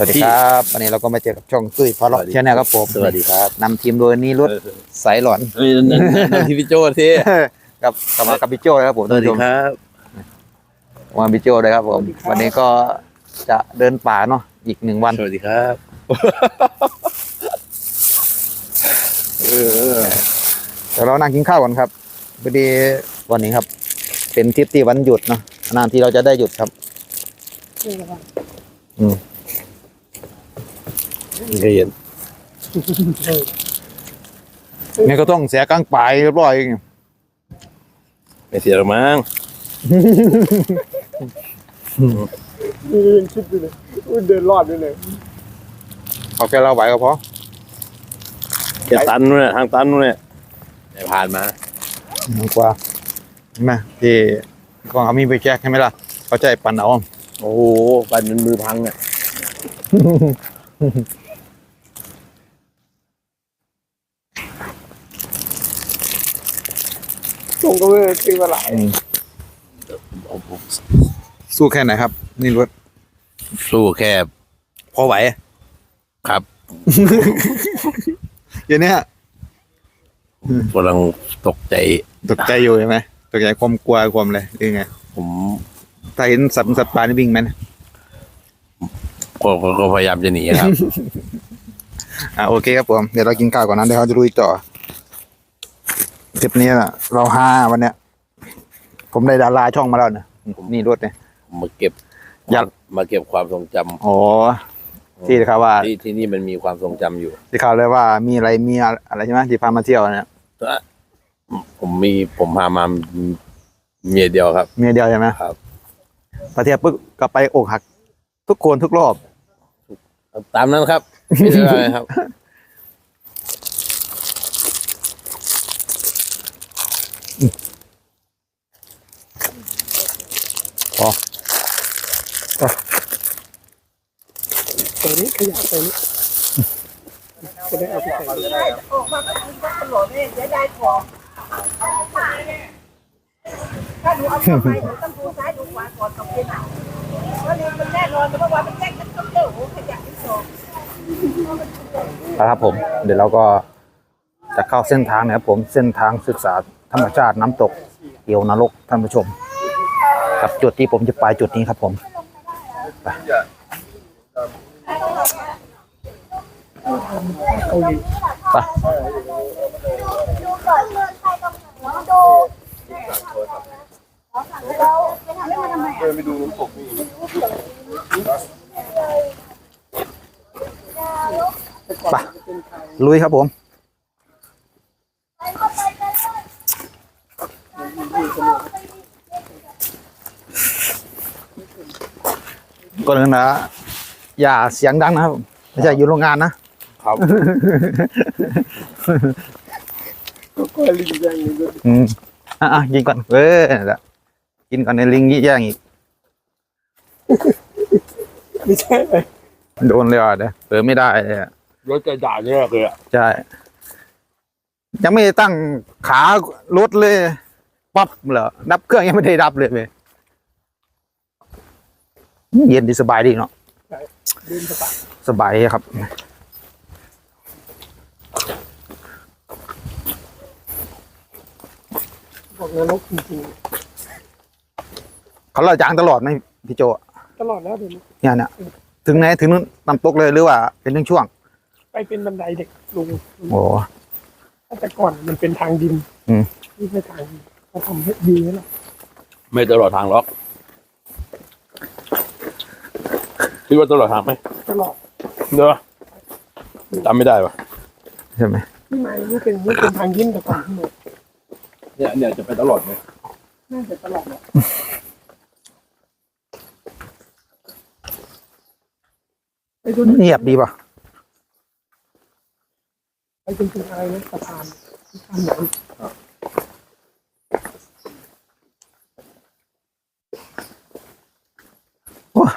สวัสดีครับวันนี้เราก็มาเจอกับช่องตุ้ยพอล็อกสวัสดีชาแนลครับผมสวัสดีครับนำทีมโดยนี่รถสายหลอนเฮ้ยนั่นนั่นที่พี่โจ้ที่กับกลับมากับพี่โจ้นะครับผมสวัสดีครับมาพี่โจ้เลยครับผม วันนี้ก็จะเดินป่าเนาะอีกหนึ่งวันสวัสดีครับเออเดี๋ยวเรานั่งกินข้าวกันครับพอดีวันนี้ครับ เป็นทริปที่วันหยุดเนาะนานที่เราจะได้หยุดครับอืม เรียนนี่ก็ต้องเสียกลางป่ายเรียบร้อยเองไม่เสียหรอกมั้งมียังคิดอยู่เลยว่าเดินรอดด้วยเลยเอาแค่เราไหวก็พอแค่ตันนู่นน่ะทางตันนู่นน่ะแต่ผ่านมาดีกว่าใช่ไหมที่กองเอามีดไปแจกใช่ไหมล่ะเขาใจปั่นเอาโอ้โหปันมันมือพังอะ ส่งก็ไม่ได้ซื้อมาหลายสู้แค่ไหนครับ นี่รถสู้แค่พอไหวครับเดี๋ยวนี้กำลังตกใจ ตกใจอยู่ใช่ไหมตกใจความกลัวความอะไรหรือไง ผมถ้าเห็นสัตว์สัตว์ป่านี่วิ่งไหมนะก็ก็ก็พยายามจะหนีครับ อ่าโอเคครับผม เดี๋ยวเรากินข้าวก่อนนะเดี๋ยวเราจะลุยต่อ คลิปนี้น่ะเราห้าวันเนี้ย ผมได้ดาราช่องมาแล้วนะนี่รถเนี่ย มาเก็บอยาก มาเก็บความทรงจำอ๋อที่เขาว่าที่ที่นี่มันมีความทรงจำอยู่ที่เขาเลยว่ามีอะไรมีอะไรใช่ไหมที่พามาเที่ยวเนี่ยผมมีผมพามาเมียเดียวครับมีเดียวใช่ไหมครับประเทศปุ๊บก็ไปอกหัก ทุกคนทุกรอบ ตามนั้นครับไม่ได้อะไรครับ ตัวนี้ขยะตัวนี้จะได้เอาไปใส่ออกมาก็คือก็ตลอดเลยเสียดายของถ้าหนูเอาเข้าไปหนูต้องดูซ้ายดูขวาก่อนต้องเป็นหนักเพราะนี่มันแน่นอนเพราะว่ามันแจ้งกันต้องเจอโอ้ขยะที่สองนะครับผม เดี๋ยวเราก็จะเข้าเส้นทางนะครับผมเส้นทางศึกษาธรรมชาติน้ำตกเอียวนรกท่านผู้ชม กับจุดที่ผมจะไปจุดนี้ครับผมไปไปดูก่อนเมืองไทยกับหนูดูแล้ำได้ทำไมอะไปลุยครับผม ก่อนอื่นนะอย่าเสียงดังนะครับไม่ใช่อยู่โรงงานนะครับก็กลัวลิงอย่างนี้ด้วยอืมอะอะกินก่อนเออนั่นแหละกินก่อนในลิงยี่แย่งอีกไม่ใช่ไหมโดนเลยอะเดี๋ยวเปิดไม่ได้เลยอะรถจะด่าแยกเลยอะใช่ยังไม่ได้ตั้งขารถเลยปั๊บเหรอดับเครื่องยังไม่ได้ดับเลยเว้ย เย็นดีสบายดีเนาะเดินสบายสบายครับบอกนรกจริงเขาเล่าจางตลอดไหมพี่โจๆตลอดแล้วเดี๋ยวนี้เนี่ยเนี่ยถึงไหนถึงนู้นน้ำตกเลยหรือว่าเป็นช่วง ไปเป็นบันไดเด็กลงๆโอ้แต่ก่อนมันเป็นทางดินอืมนี่เป็นทางดินเขาทำให้ดีแล้วล่ะไม่ตลอดทางหรอก คิดว่าตลอดทางไหมตลอดเนอะจำไม่ได้ปะใช่ไหมนี่ไม่นี่เป็นนี่เป็นทางดินแต่ก่อนที่หมดเนี่ยเนี่ยจะไปตลอดไหมน่าจะตลอดแหละไปจนเงียบดีป่ะไปจนถึงอะไรนะสะพานสะพานไหน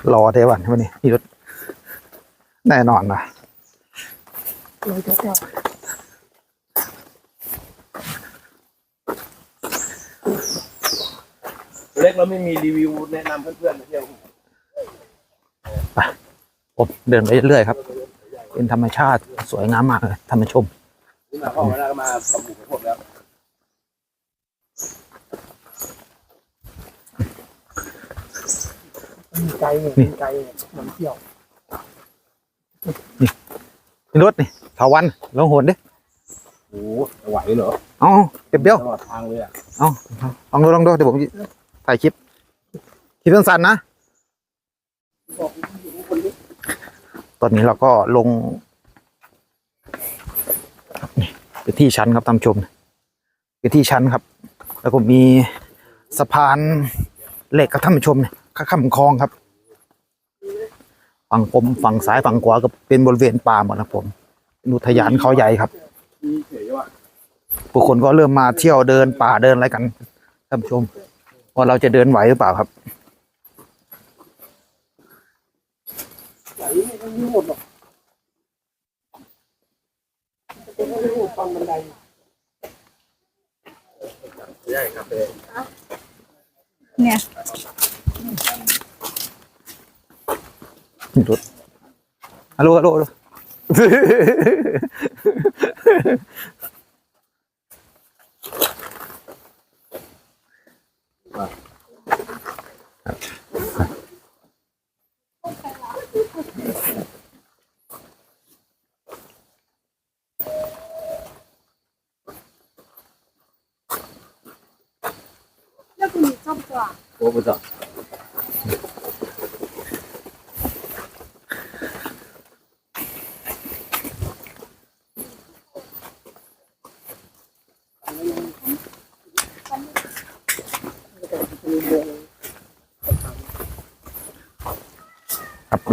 โอ้รอเทวันวันนี้พี่รถแน่นอนนะร้อยเก้าเก้าเล็กเราไม่มีรีวิวแนะนำเพื่อนๆมาเที่ยวโอผมเดินไปเรื่อยๆครับ เป็นธรรมชาติสวยงามมากเลยท่านผู้ชมนี่มาเข้ามาแล้วก็มาสมุนครบแล้ว มีไกลเนี่ยมีไกลเนี่ยมันเที่ยวนี่รถนี่เถาวันลองโหนดิโอ้โหไหวเหรอเอ๋อเก็บเดียวตลอดทางเลยอะเอาลองดูลองดูเดี๋ยวผมถ่ายคลิปคลิปสั้นๆนะตอนนี้เราก็ลงไปที่ชั้นครับท่านผู้ชมไปที่ชั้นครับ แล้วก็มีสะพานเหล็กครับท่านผู้ชมเนี่ย ข้ามคลองครับ ฝั่งผมฝั่งซ้ายฝั่งขวาก็เป็นบริเวณป่าหมดนะผมนุทยานเขาใหญ่ครับผู้คนก็เริ่มมาเที่ยวเดินป่าเดินอะไรกันท่านผู้ชมว่าเราจะเดินไหวหรือเปล่าครับไหลไม่ไม่หมดหรอกไม่หมดตอนบันไดใช่ครับเนี่ย 你坐。hello hello。哈哈哈哈哈哈！好。哈。要不你招不招啊？我不招。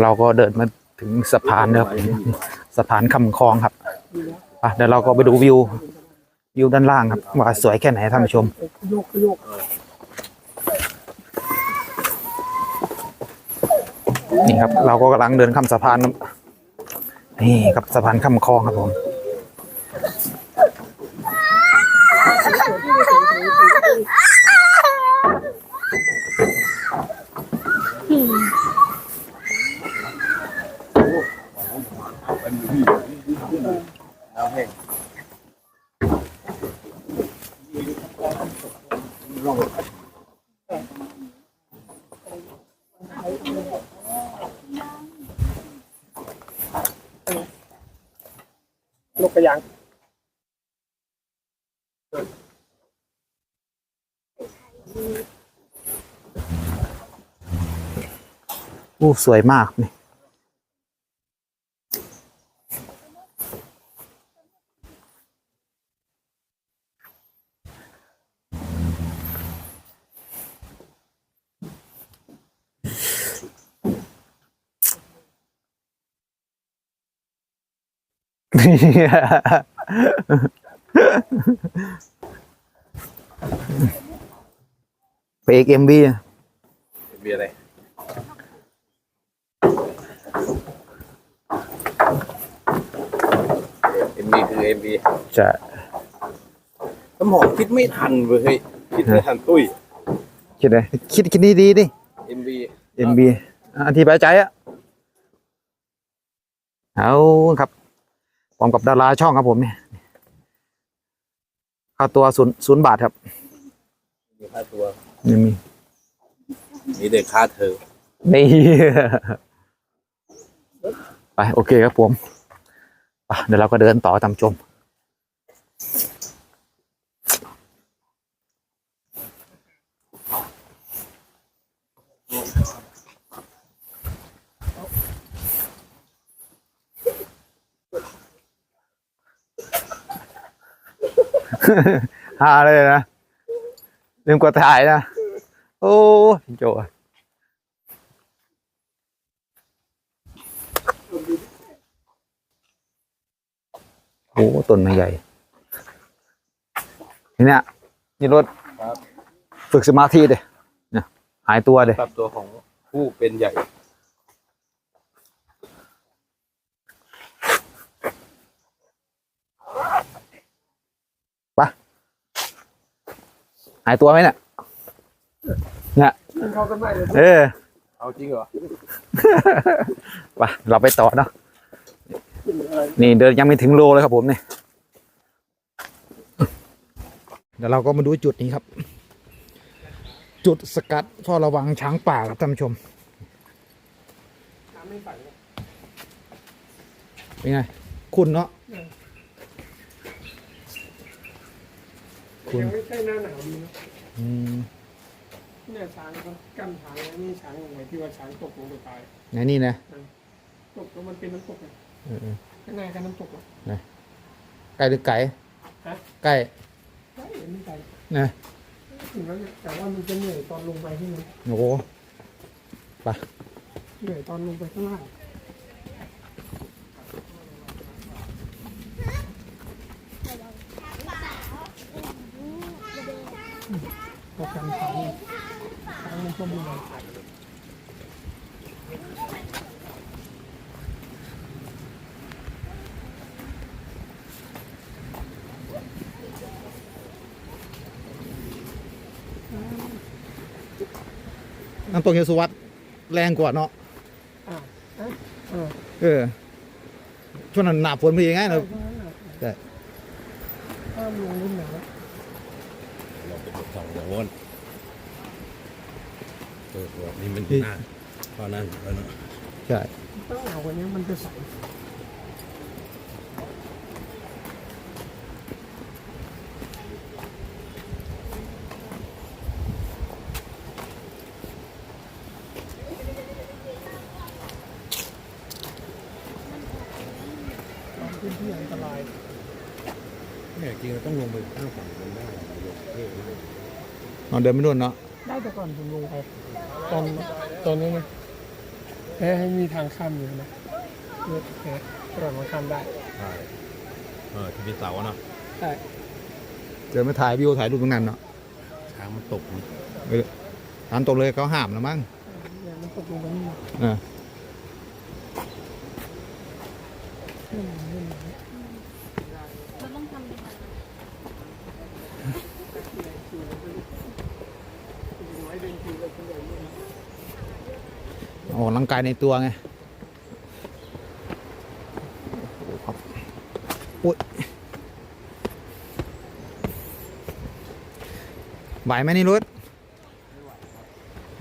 เราก็เดินมาถึงสะพานนะครับสะพานคำคลองครับอะเดี๋ยวเราก็ไปดูวิววิวด้านล่างครับ ว่าสวยแค่ไหนท่านผู้ชมนี่ครับ เราก็กำลังเดินข้ามสะพานนี่ครับสะพานข้ามคลองครับผม นกกระยางอู้สวยมากนี่ ไปเอกเอ็มบีมีอะไรเอ็มบีคือเอ็มบีจะสมองคิดไม่ทันเว้ยเฮ้ยคิดไม่ทันตุ้ยคิดเลยคิดคิดดีดีๆดิเอ็มบีเอ็มบีอธิบายใจอะเอาครับ พร้อมกับดาราช่องครับผมเนี่ยค่าตัวศูนย์ศูนย์บาทครับมีค่าตัวนี่มีมีเด็กค่าเธอนี่ ไปโอเคครับผมอะเดี๋ยวเราก็เดินต่อตามชม ฮาเลยนะลืมกดถ่ายนะ โอ้ยโจอะโอ้ต้นไม้ใหญ่นี่เนี่ยนี่รถครับฝึกสมาธิเดยเนี่ยหายตัวเดยปรับตัวของผู้เป็นใหญ่ หายตัวไหมเนี่ยเนี่ยเข้ากันได้เลยเออ เอาจริงเหรอ ไปเราไปต่อเนาะขึ้นอะไรนี่เดินยังไม่ถึงโลเลยครับผมเนี่ยเดี๋ยวเราก็มาดูจุดนี้ครับ จุดสกัดเฝ้าระวังช้างป่าครับท่านผู้ชมน้ำไม่ใสเลยเป็นไง คุณเนาะ คุณยังไม่ใช่หน้าหนาวดีนะอืมเนี่ยช้างเขากั้นช้างไว้นี่ช้างลงไปที่ว่าช้างตกลงไปตายไหนนี่นะตกแล้วมันเป็นน้ำตกไงเออข้างในก็น้ำตกอะๆไก่หรือไก่ฮะไก่ใช่ไม่ใช่นะถึงแล้วเนี่ยแต่ว่ามันจะเหนื่อยตอนลงไปที่มันโอ้โหเหนื่อยตอนลงไปข้างล่าง พอกันช้างช้างมันก็มีอะไรน้ำตกเยสุวัตแรงกว่าเนาะอ่าอะอ่าเออช่วงนั้นหนาฝนพอดีไงใช่เราใช่ห้ามลงรุ่นไหนวะ เราไปจุดสองอย่างวนเออแบบนี้มันหน้าตอนนั้นแล้วเนาะใช่ต้องหนาวกว่านี้มันจะใสมันเป็นที่อันตรายเนี่ยจริงเราต้องลงไปข้างฝั่งมันได้ลงเท่มากนอนเดินไม่นู่นเนาะได้แต่ก่อนผมลงไป ตอนตอนนั้นนะแค่ให้มีทางข้ามอยู่นะเพื่อแค่ก่อนมาข้ามได้ใช่เออที่เป็นเสาเนาะใช่เดินมาถ่ายวิวถ่ายรูปตรงนั้นเนาะช้างมันตกมันตามตรงเลยเขาห้ามแล้วมั้งเนี่ยมันตกลงไปนี่เอออืมนี่มัน เราต้องทำยังไง ไว้เดินคิวเลยคนเดียวนี่นะ ออกกำ ลังกายในตัวไงโอ้ยไหวไหมนี่รุด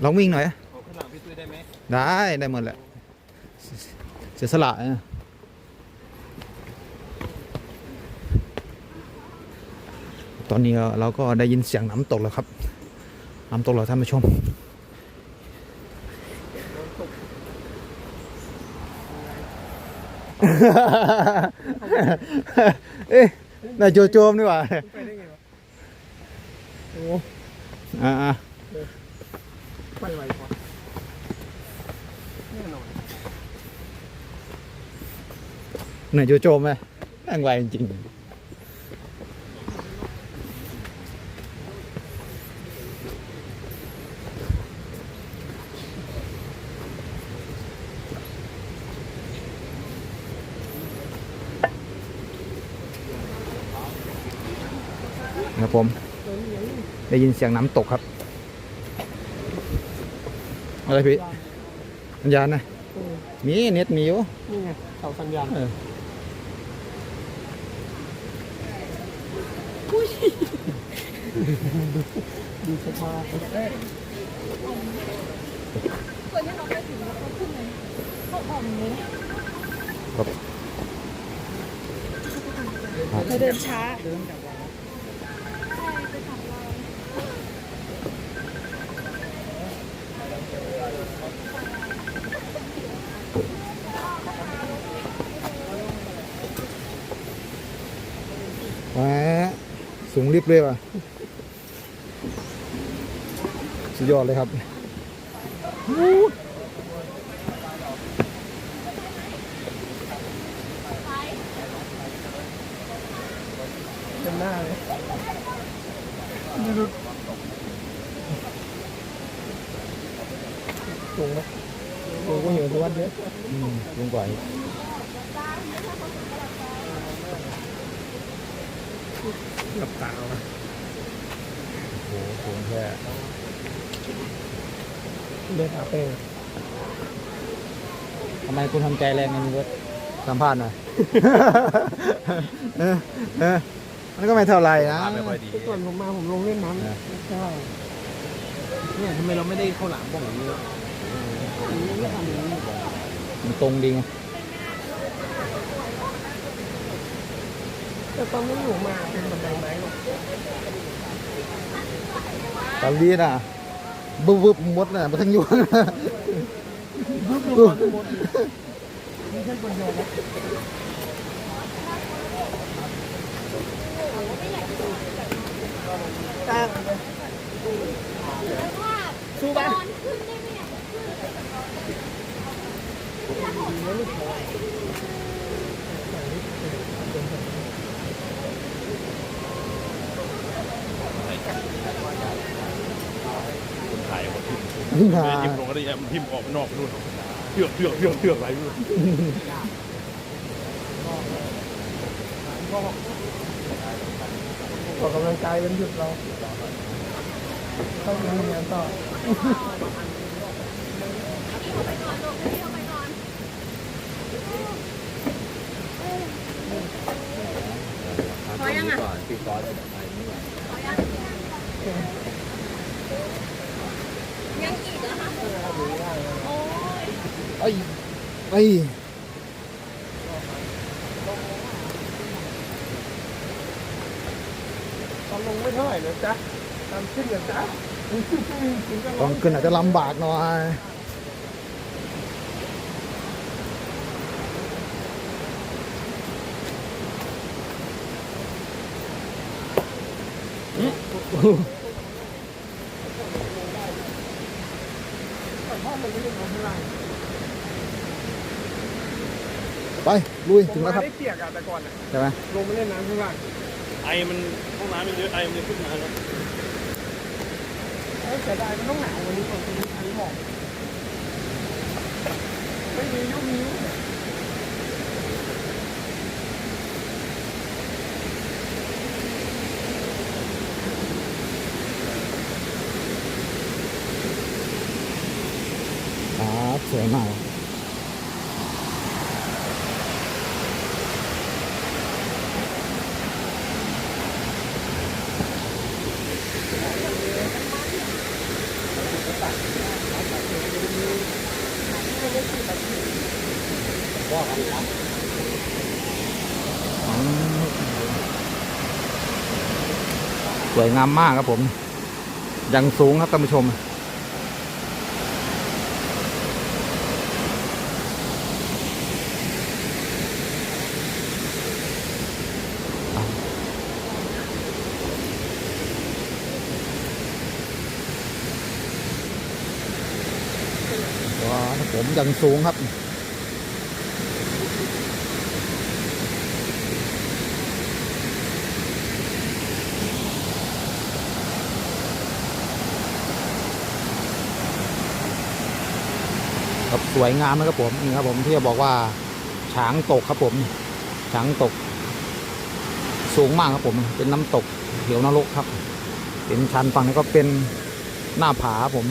ลองวิ่งหน่อย ข้างหลังพี่ตุ้ยได้ไหมได้ได้หมดแหละ เสียสละนะตอนนี้เราก็ได้ยินเสียงน้ำตกแล้วครับ น้ำตกแล้วท่านผู้ชม เอ๊ะนายโจโจมดีกว่ามันไปได้ไงวะโอ้อ่าไปไวกว่าแน่นอนๆนายโจโจมไหมแม่งไวจริง ครับผม ได้ยินเสียงน้ำตกครับ อะไรพี่สัญญาณนะเออมีเน็ตมีอยู่นี่ไงเสาสัญญาณเออดูสภาพคนที่เขาไปถึงแล้วเขาขึ้นเลยเขาอ่อมเลยนะเราเดินช้า เดินจากวัด ใช่ไปถามเรา แหม สูงริบเลยว่ะสุดยอดเลยครับเต็มหน้าเลยดูสูงไหมสูงกว่าเหวสวัสดิ์เยอะอืมสูงกว่า กกับตาเอานะโอ้โหสูงแค่เดินหาเป้งทำไมคุณทำใจแรงกันรถสัมภาษณ์หน่อย เออเออมันก็ไม่เท่าไหร่นะ ภาพไม่ค่อยดีแต่ก่อนผมมาผมลงเล่นน้ำใช่เนี่ยทำไมเราไม่ได้เข้าหลังบ้างอย่างนี้ไม่ทำอย่างนี้มันตรงดีไง แต่ตอนนี้หนูมาเป็นบันไดไม้หรอกตอนนี้น่ะบึ้บบึ้บมดน่ะมันทั้งอยู่ บึ้บลงมาทั้งหมดเลยไม่ใช่คนเดียวนะ สู้บ้านขึ้นได้ไหมเนี่ย ถ่ายค นที่อ่าไม่ได้ทิมลงก็ได้ยังทิมออกนอกไปนู่นเทือกเทือกเทือกเทือกอะไรไม่รู้ออกกำลังกายเป็นหยุดเราต้องมีงานต่อพอยังอะ พี่ก้อน ยังอีกเหรอคะโอ้ย ไอ้ไอ้ตอนลงไม่เท่าไหร่นะจ๊ะตามขึ้นนะจ๊ะถึงก็ ตอนขึ้นอาจจะลำบากหน่อย พ่อมันไม่ได้ลงเท่าไหร่ ไปลุยถึงแล้วครับ ได้เปียกอะแต่ก่อนอะใช่ไหมลงมาเล่นน้ำข้างล่างไอมันห้องน้ำมันเยอะไอมันจะขึ้นมาแล้วเอ้ยเสียดายมันต้องหนาววันนี้ก่อนตรงนี้อันนี้หมอกไม่มียุคนี้ครับสวยมาก สวยงามมากครับผมยังสูงครับท่านผู้ชม ว้าผมยังสูงครับ ครับสวยงามนะครับผมนี่ครับผมที่จะบอกว่าช้างตกครับผมช้างตก สูงมากครับผม เป็นน้ำตกเหวนรกครับ เป็นชันฝั่งนี้ก็เป็นหน้าผาครับผม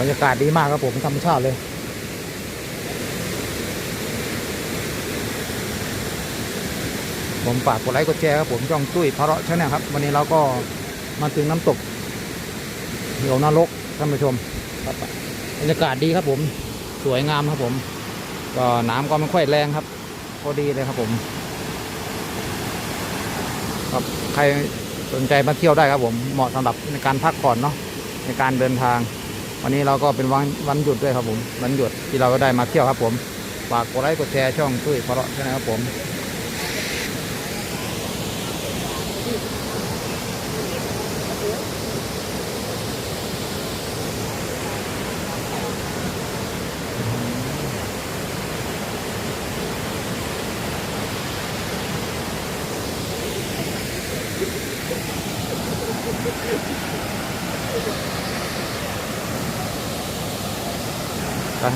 บรรยากาศดีมากครับผมธรรมชาติเลย ผมฝากกดไลค์กดแชร์ครับผมช่องตุ้ยพระเราะชาแนลครับ วันนี้เราก็มาถึงน้ำตกเหวนรกท่านผู้ชมครับบรรยากาศดีครับผมสวยงามครับผม ก็น้ำก็ไม่ค่อยแรงครับพอดีเลยครับผมครับใครสนใจมาเที่ยวได้ครับผมเหมาะสำหรับในการพักผ่อนเนาะในการเดินทาง วันนี้เราก็เป็นวันวันหยุดด้วยครับผมวันหยุดที่เราก็ได้มาเที่ยวครับผมฝากกดไลค์กดแชร์ช่องตุ้ยเพราะใช่ไหมครับผม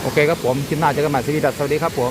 โอเคครับผมคลิปหน้าเจอกันใหม่สวัสดีครับสวัสดีครับผม